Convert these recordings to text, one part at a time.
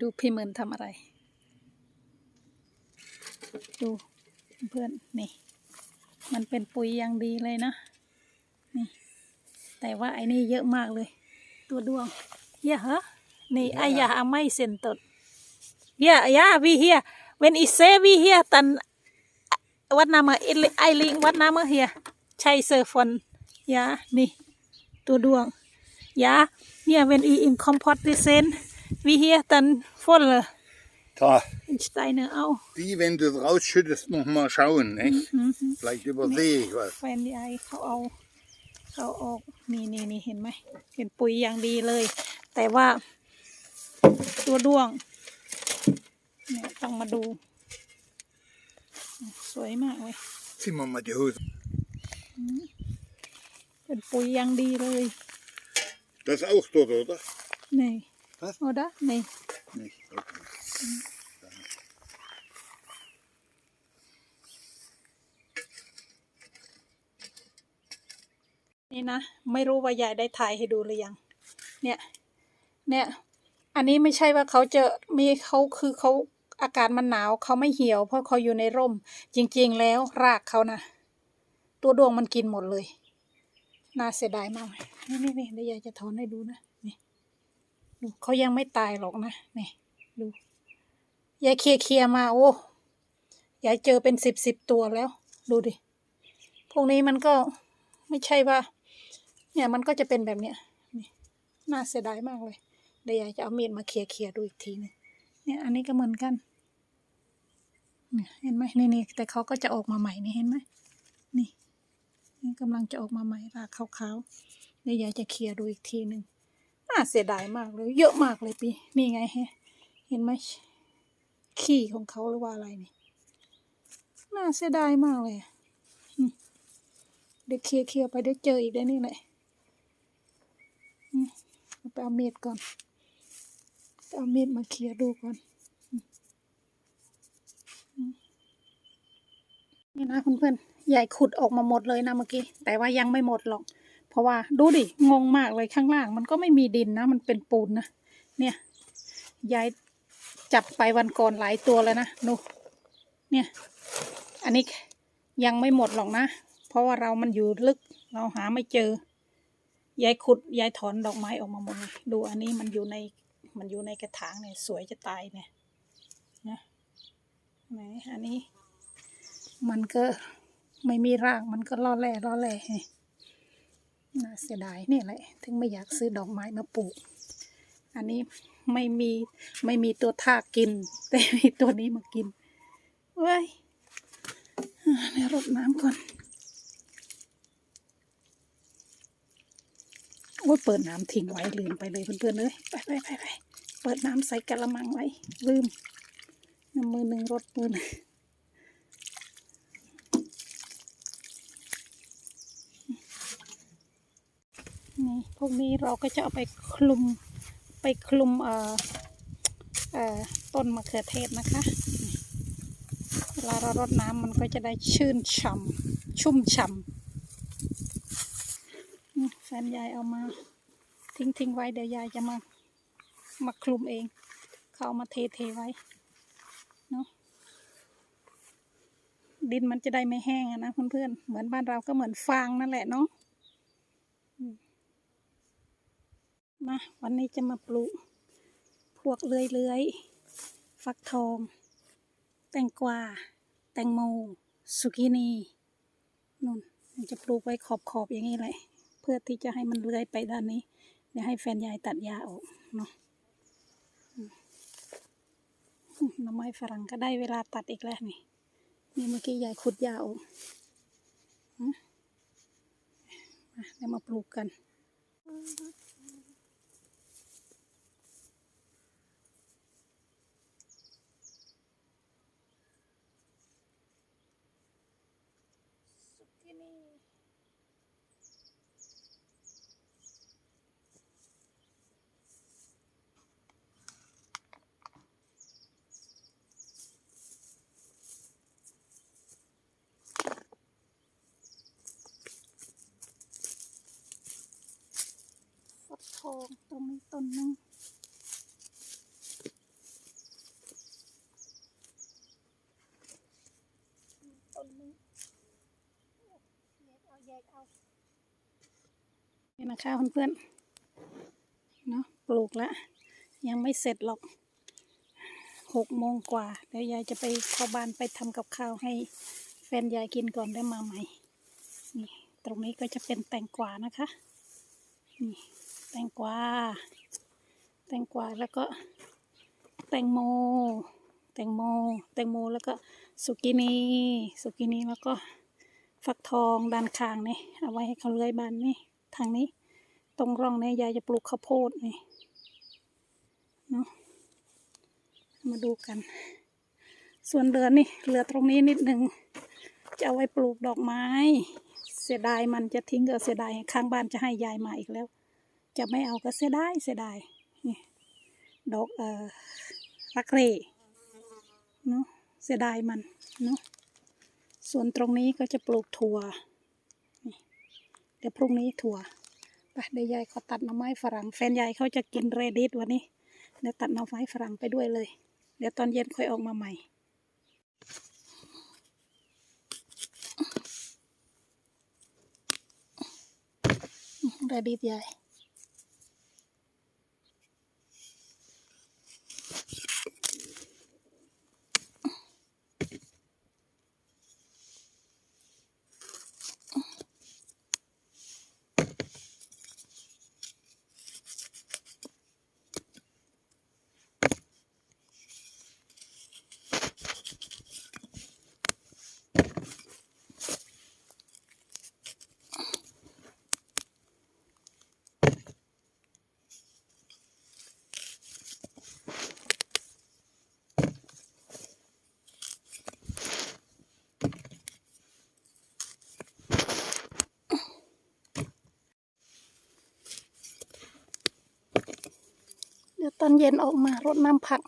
ดูพี่เหมือนทำอะไร ดูเพื่อนนี่ มันเป็นปุ๋ยอย่างดีเลยนะ นี่ แต่ว่าไอ้นี่เยอะมากเลย ตัวดวงเยอะเหรอนี่ไอ้ยาอาไม่เซนตดเยอะยาวีเฮีย when it say we here ตันวัดนามาไอลิงวัดนามาเฮียใช่เซอร์ฟอนยานี่ ตัวดวงยาเนี่ย when i in competition we here ตัน voller Da, in Steine เอา die, wenn du rausschüttest, noch mal schauen, nicht? Vielleicht übersehe ich was. แฟนยายเขาเอาเขาออกนี่นี่นี่เห็นไหมเป็นปุ๋ยอย่างดีเลย แต่ว่า ตัวด้วงเนี่ยต้องมาดู สวยมากเลย Zieh mal mal die Hose. เป็นปุ๋ยอย่างดีเลย Das ist auch dort, oder? นี่ Was? เอาดะนี่ Nicht. Okay. นี่นะ ไม่รู้ว่ายายได้ถ่ายให้ดูหรือยัง เนี่ย เนี่ย อันนี้ไม่ใช่ว่าเขาจะมีเขาคือเขาอากาศมันหนาวเขาไม่เหี่ยว เพราะเขาอยู่ในร่ม จริง ๆ แล้วรากเขานะตัวดวงมันกินหมดเลย น่าเสียดายมากเลยนี่นี่นี่เดี๋ยวยายจะถอนให้ดูนะนี่ ดูเขายังไม่ตายหรอกนะนี่ดูยายเคลียร์เคลียมาโอ้ยายเจอเป็นสิบสิบตัวแล้ว ดูดิ พวกนี้มันก็ไม่ใช่ว่า เนี่ยมันก็จะเป็นแบบเนี้ยนี่น่าเสียดายมากเลยเดี๋ยวยายจะเอามีดมาเคลียร์เคลียดูอีกทีนึงเนี่ยอันนี้ก็เหมือนกันเนี่ยเห็นไหมนี่นี่แต่เขาก็จะออกมาใหม่นี่เห็นไหมนี่นี่กำลังจะออกมาใหม่รากขาวๆเดี๋ยวยายจะเคลียร์ดูอีกทีหนึ่ง น่าเสียดายมากเลย เยอะมากเลยปีนี่ไงฮะเห็นไหมขี้ของเขาหรือว่าอะไรนี่น่าเสียดายมากเลยเดี๋ยวเคลียร์เคลียร์ไปเดี๋ยวเจออีกได้นี่แหละอืมเอาเมีดก่อนเอาเมีดมาเคลียร์ดูก่อนนี่นะเพื่อนๆใหญ่ขุดออกมาหมดเลยนะเมื่อกี้ แต่ว่ายังไม่หมดหรอก เพราะว่าดูดิ งงมากเลยข้างล่าง มันก็ไม่มีดินนะ มันเป็นปูนนะ เนี่ยยายจับไปวันก่อนหลายตัวแล้วนะดูเนี่ย อันนี้ยังไม่หมดหรอกนะ เพราะว่าเรามันอยู่ลึก เราหาไม่เจอ ยายขุด ยายถอนดอกไม้ออกมาหมดเลยดูอันนี้มันอยู่ใน มันอยู่ในกระถางเนี่ย สวยจะตายเนี่ย นะไหนอันนี้ มันก็ไม่มีราก มันก็ล่อแร่ล่อแร่ น่าเสียดายนี่แหละ ถึงไม่อยากซื้อดอกไม้มาปลูก อันนี้ไม่มีไม่มีตัวทากกิน แต่มีตัวนี้มากินเว้ยอ่ารดน้ำก่อน โอ้ยเปิดน้ำทิ้งไว้ลืมไปเลยเพื่อนๆเลยไปไปไปไปเปิดน้ำใส่กะละมังไว้ลืมน้ำมือหนึ่งรดมือหนึ่ง นี่พวกนี้เราก็จะเอาไปคลุมไปคลุมเอ่อเอ่อต้นมะเขือเทศนะคะเวลาเรารดน้ำมันก็จะได้ชื่นฉ่ำชุ่มฉ่ำแฟนยายเอามาทิ้งทิ้งไว้เดี๋ยวยายจะมามาคลุมเอง เขาเอามาเทเทไว้เนาะดินมันจะได้ไม่แห้งอะนะเพื่อนๆเหมือนบ้านเราก็เหมือนฟางนั่นแหละเนาะ มาวันนี้จะมาปลูก พวกเลื้อยเลื้อยๆ ฟักทอง แตงกวา แตงโม สุกินีนุ่นจะปลูกไว้ขอบขอบๆอย่างนี้แหละเพื่อที่จะให้มันเลื้อยไปด้านนี้ เดี๋ยวให้แฟนยายตัดหญ้าออกเนาะหน้ำไม้ฝรั่งก็ได้เวลาตัดอีกแล้วนี่ นี่เมื่อกี้ยายขุดหญ้าออกมมาเดี๋ยวมาปลูกกัน ตรงนี้ต้นนึงต้นนึงแยกเอาแยกเอานี่นะคะเพื่อนๆเนาะปลูกแล้วยังไม่เสร็จหรอกหกโมงกว่าเดี๋ยวยายจะไปเข้าบ้านไปทำกับข้าวให้แฟนยายกินก่อนได้มาใหม่นี่ตรงนี้ก็จะเป็นแตงกวานะคะนี่ แตงกวา แตงกวาแล้วก็แตงโม แตงโม แตงโมแล้วก็สุกินี สุกินีแล้วก็ฟักทองด้านข้างนี่เอาไว้ให้เขาเลื้อยบานนี่ทางนี้ ตรงร่องนี้ยายจะปลูกข้าวโพดนี่เนาะมาดูกัน ส่วนเดือนนี่เหลือตรงนี้นิดหนึ่งจะเอาไว้ปลูกดอกไม้ เสียดายมันจะทิ้งก็เสียดายข้างบ้านจะให้ยายมาอีกแล้ว จะไม่เอาก็เสียดายเสียดายนี่ดอกเอ่อรักเร่เนาะเสียดายมันเนาะส่วนตรงนี้ก็จะปลูกถั่วเดี๋ยวพรุ่งนี้ถั่วไปเดี๋ยวยายเขาตัดหน่อไม้ฝรั่งแฟนยายเขาจะกินเรดิสวันนี้เดี๋ยวตัดหน่อไม้ฝรั่งไปด้วยเลย เดี๋ยวตอนเย็นค่อยออกมาใหม่เรดิสยาย ตอนเย็นออกมารดน้ำผัก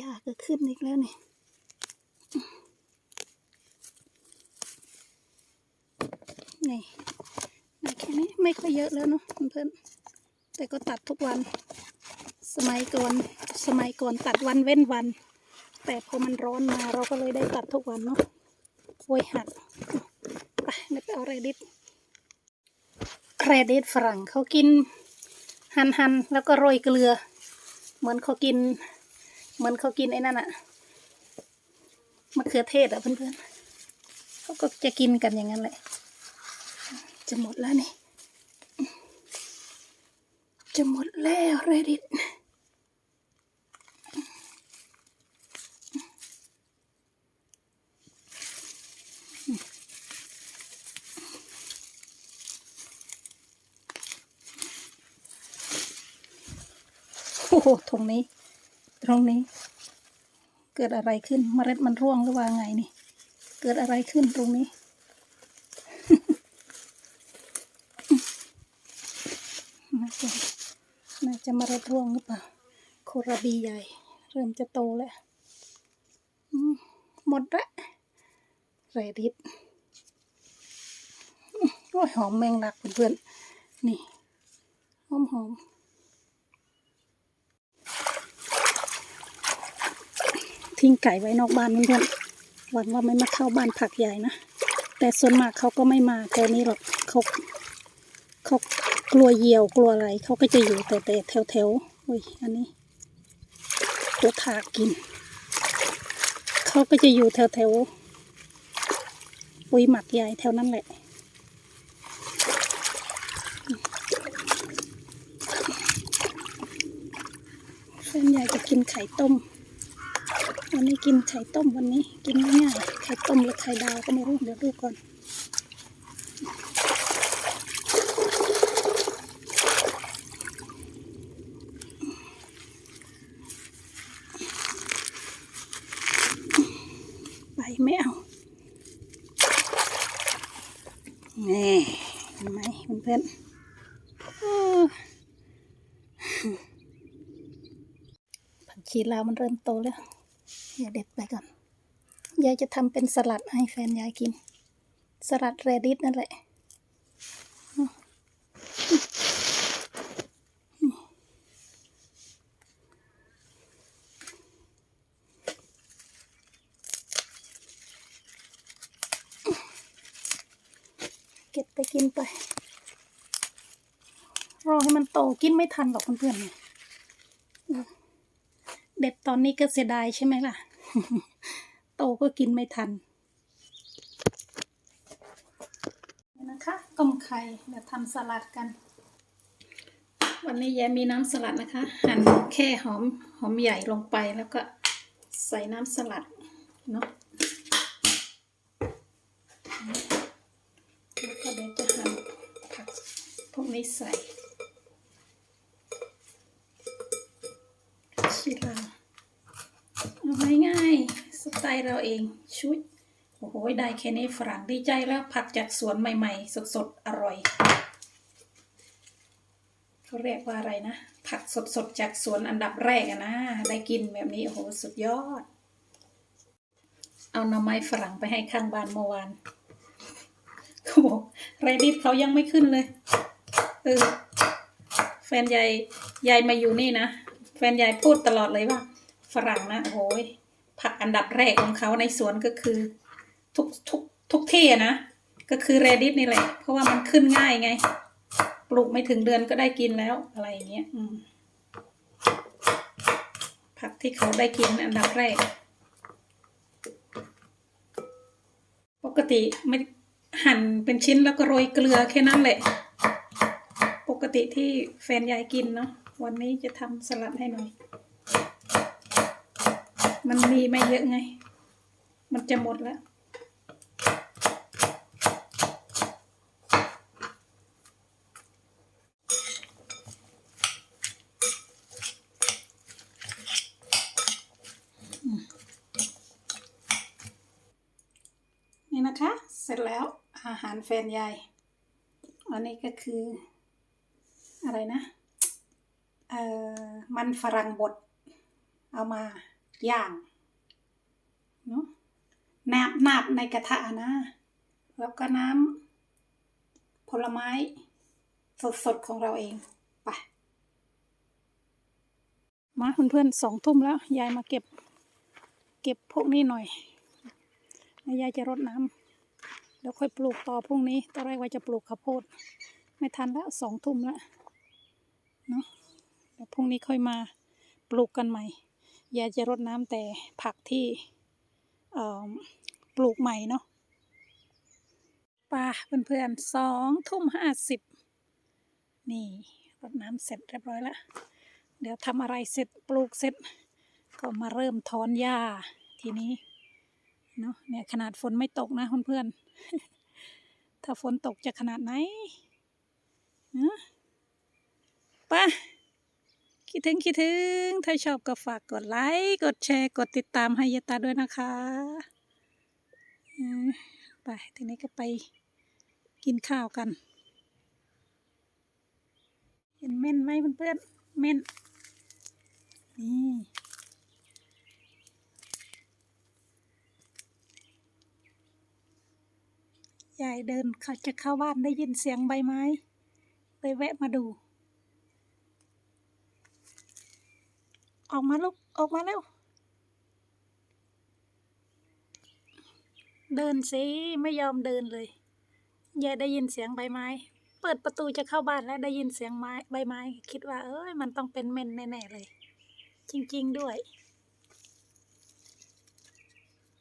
ยาก็ ขึ้นอีกแล้วนี่นี่ได้แค่นี้ไม่ค่อยเยอะแล้วเนาะเพื่อนแต่ก็ตัดทุกวัน สมัยก่อนสมัยก่อนตัดวันเว้นวัน แต่พอมันร้อนมาเราก็เลยได้ตัดทุกวันเนาะโวยหักไปเดี๋ยวไปเอาเรดิตเรดิตฝรั่งเขากิน หันหันแล้วก็โรยเกลือ เหมือนเขากิน เหมือนเขากินไอ้นั่นอะมะเขือเทศอะเพื่อนๆเขาก็จะกินกันอย่างนั้นแหละ จะหมดแล้วนี่ จะหมดแล้วเรดิตโอ้โหตรงนี้ ตรงนี้ เกิดอะไรขึ้นเมล็ดมันร่วงหรือว่าไงนี่ เกิดอะไรขึ้นตรงนี้ น่าจะน่าจะเมล็ดร่วงหรือเปล่าโคราบีใหญ่ เริ่มจะโตแล้วหมดละเรดิตอืมโอ้ยหอมแมงลักเพื่อนๆนี่หอมหอม ทิ้งไก่ไว้นอกบ้านเพื่อนๆหวังว่าไม่มาเข้าบ้านผักใหญ่นะ แต่ส่วนมากเขาก็ไม่มาแถวนี้หรอกเขาเขากลัวเหยี่ยวกลัวอะไรเขาก็จะอยู่แต่แต่แถวแถวๆอุ้ยอันนี้ตัวถากกิน เขาก็จะอยู่แถวแถวๆปุ๋ยหมักใหญ่แถวนั้นแหละแฟนอยากจะกินไข่ต้ม วันนี้กินไข่ต้มวันนี้กินง่ายไข่ต้มหรือไข่ดาวก็ไม่รู้เดี๋ยวดูก่อนไปไม่เอานี่เห็นไหมเพื่อนผักชีลาวมันเริ่มโตแล้ว อย่าเด็ดไปก่อน ยายจะทำเป็นสลัดให้แฟนยายกิน สลัดเรดิสนั่นแหละเก็บไปกินไป รอให้มันโตกินไม่ทันหรอกเพื่อนๆเด็ดตอนนี้ก็เสียดายใช่ไหมล่ะ โตก็กินไม่ทันนะคะต้มไข่เดี๋ยวทำสลัดกัน วันนี้ยายมีน้ำสลัดนะคะ หั่นแค่หอมหอมใหญ่ลงไปแล้วก็ใส่น้ำสลัดเนาะแล้วก็เดี๋ยวจะหั่นผักพวกนี้ใส่ชีลาวเอาง่ายๆสไตล์ เราเองชุดโอ้โหได้แค่นี้ฝรั่งดีใจแล้วผักจากสวนใหม่ ๆ สดๆ อร่อยเขาเรียกว่าอะไรนะ ผักสดๆ จากสวนอันดับแรกอะนะ ได้กินแบบนี้ โอ้โห สุดยอด เอาหน่อไม้ฝรั่งไปให้ข้างบ้านเมื่อวานเขาบอกรดิตเขายังไม่ขึ้นเลยเออแฟนยายยายมาอยู่นี่นะ แฟนยายพูดตลอดเลยว่า ฝรั่งนะโอ้ย ผักอันดับแรกของเขาในสวนก็คือ ทุกทุกทุกที่นะ ก็คือเรดิตนี่แหละ เพราะว่ามันขึ้นง่ายไง ปลูกไม่ถึงเดือนก็ได้กินแล้วอะไรอย่างเงี้ยผักที่เขาได้กินอันดับแรก ปกติไม่หั่นเป็นชิ้นแล้วก็โรยเกลือแค่นั้นแหละ ปกติที่แฟนยายกินเนาะวันนี้จะทำสลัดให้หน่อย มันมีไม่เยอะไง มันจะหมดแล้ว นี่นะคะ เสร็จแล้วอาหารแฟนยาย อันนี้ก็คือ อะไรนะ เอ่อ มันฝรั่งบด เอามา อย่างเนาะนาบนาบในกระทะนะ แล้วก็น้ำผลไม้สดๆของเราเองไปมาเพื่อนๆสองทุ่มแล้ว ยายมาเก็บ เก็บพวกนี้หน่อยแล้วยายจะรดน้ำแล้วค่อยปลูกต่อพรุ่งนี้ตอนแรกว่าจะปลูกข้าวโพด ไม่ทันแล้วสองทุ่มแล้วเนาะเดี๋ยวพรุ่งนี้ค่อยมาปลูกกันใหม่ ยายจะรดน้ำแต่ผักที่ปลูกใหม่เนาะป่าเพื่อนๆสองทุ่มห้าสิบนี่รดน้ำเสร็จเรียบร้อยแล้วเดี๋ยวทำอะไรเสร็จปลูกเสร็จ ก็มาเริ่มถอนหญ้าทีนี้เนาะเนี่ยขนาดฝนไม่ตกนะเพื่อนๆถ้าฝนตกจะขนาดไหนนะไป่ะ คิดถึงคิดถึง ถ้าชอบก็ฝากกดไลค์กดแชร์กดติดตามให้ยตาด้วยนะคะไปทีนี้ก็ไปกินข้าวกัน เห็นเม่นไหมเพื่อนๆเม่นนี่ยายเดินเขาจะเข้าบ้านได้ยินเสียงใบไม้เลยแวะมาดู ออกมาลูก ออกมาแล้วเดินสิ ไม่ยอมเดินเลยยายได้ยินเสียงใบไม้ เปิดประตูจะเข้าบ้านแล้วได้ยินเสียงไม้ใบไม้ คิดว่า เอ้ย มันต้องเป็นเม่นแน่ๆเลย จริง ๆด้วย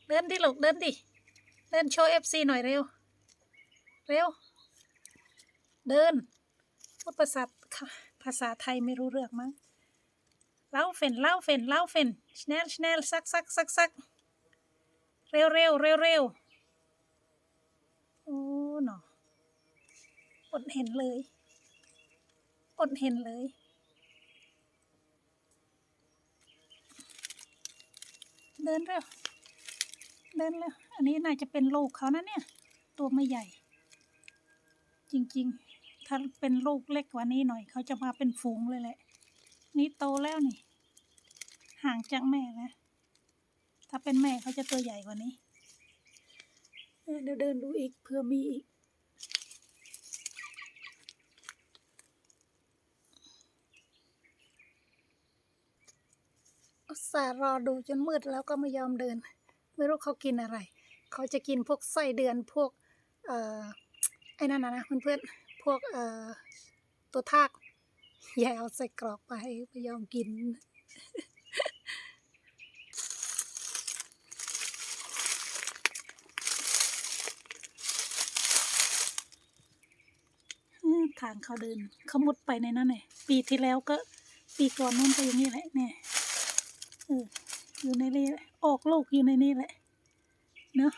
เดินดิลูก เดินดิ เดินโชว์เอฟซีหน่อยเร็ว เร็ว เดินพูดภาษาภาษาไทยไม่รู้เรื่องมั้ง เล่าเฟนเล่าเฟนเล่าเฟนชแนลชแนลซักซักซักซักเร็วเร็วเร็วเร็วโอ้หนออดเห็นเลยอดเห็นเลย เดินเร็ว เดินแล้วอันนี้น่าจะเป็นลูกเขานะเนี่ย ตัวไม่ใหญ่ จริง ๆ ถ้าเป็นลูกเล็กกว่านี้หน่อย เขาจะมาเป็นฝูงเลยแหละ นี่โตแล้วนี่ ห่างจากแม่แล้วถ้าเป็นแม่เขาจะตัวใหญ่กว่านี้ เดี๋ยวเดินดูอีกเผื่อมีอีกอุตส่าห์รอดูจนมืดแล้วก็ไม่ยอมเดิน ไม่รู้เขากินอะไร เขาจะกินพวกไส้เดือนพวก เอ่อไอ้นั่นนะนะเพื่อนๆพวกเอ่อตัวทาก ยายเอาใส่กรอกไปไม่ยอมกิน ทางเขาเดินเขามุดไปในนั้นเลยปีที่แล้วก็ปีก่อนนู้นก็อย่างนี้แหละเนี่ยเอออยู่ในนี้แหละออกลูกอยู่ในนี้แหละเนอะ